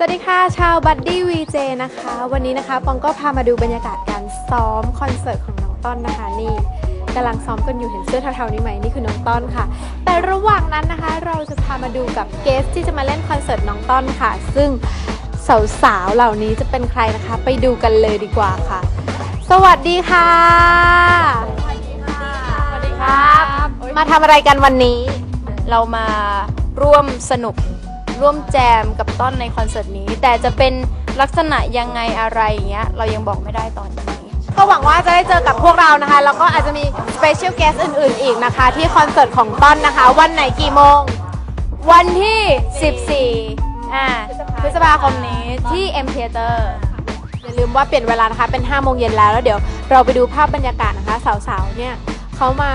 สวัสดีค่ะ ชาวบัดดี้วีเจนะคะ วันนี้นะคะปองก็พามาดูบรรยากาศการซ้อมคอนเสิร์ตของน้องต้นนะคะนี่กำลังซ้อมกันอยู่เห็นเสื้อเทาๆนี้ไหมนี่คือน้องต้นค่ะ แต่ระหว่างนั้นนะคะเราจะพามาดูกับเกสที่จะมาเล่นคอนเสิร์ตน้องต้นค่ะ ซึ่งสาวๆเหล่านี้จะเป็นใครนะคะ ไปดูกันเลยดีกว่าค่ะ สวัสดีค่ะ สวัสดีครับ มาทำอะไรกันวันนี้ เรามาร่วมสนุก ร่วมแจมกับต้นในคอนเสิร์ตนี้ แต่จะเป็นลักษณะยังไงอะไรอย่างเงี้ยเรายังบอกไม่ได้ตอนนี้ ก็หวังว่าจะได้เจอกับพวกเรานะคะ แล้วก็อาจจะมี Special Guest อื่นๆ อีกนะคะ ที่คอนเสิร์ตของต้นนะคะ วันไหนกี่โมง วันที่ 14อ่าพฤษภาคมนี้ที่ M Theater อย่าลืมว่าเปลี่ยนเวลานะคะ เป็น5โมงเย็นแล้วแล้วเดี๋ยวเราไปดูภาพบรรยากาศนะคะ สาวๆเนี่ยเขามา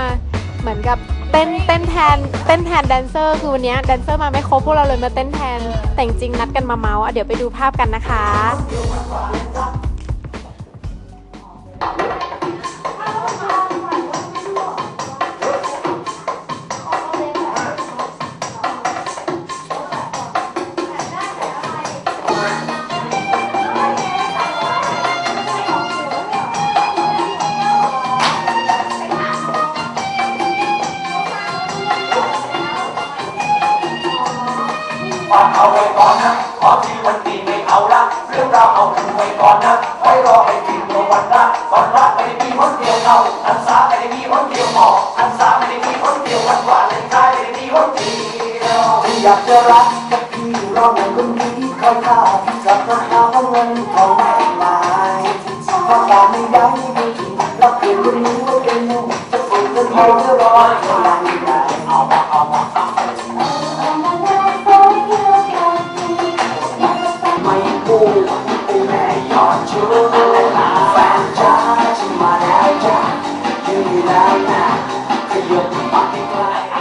เหมือนกับ เต้นเต้นแทนเต้นแทนแดนเซอร์คือวันนี้แดนเซอร์มาไม่ครบพวกเราเลยมาเต้นแทนแต่จริงนัดกันมาเมาส์อะเดี๋ยวไปดูภาพกันนะคะ ฟังเอาไว้ก่อนนะขอที่วันนี้ไม่เอาละเรื่องราวเอาคืนไว้ก่อนนะไว้รอให้ถึงวันละวันละไม่ได้มีคนเดียวเราอันสาไม่ได้มีคนเดียวหมออันสาไม่ได้มีคนเดียววันวาเลนไทน์ไม่ได้มีคนเดียวที่อยากจะรักกับพี่รอแต่คนนี้คอยท่าที่จะราคาของเงินทองไม่ลายเพราะตาไม่ได้ไม่ถึงเราเพียงวันนี้ว่าเป็นหนุ่มจะฝึกเงินทองจะรอเท่าไหร่เอา ม่ย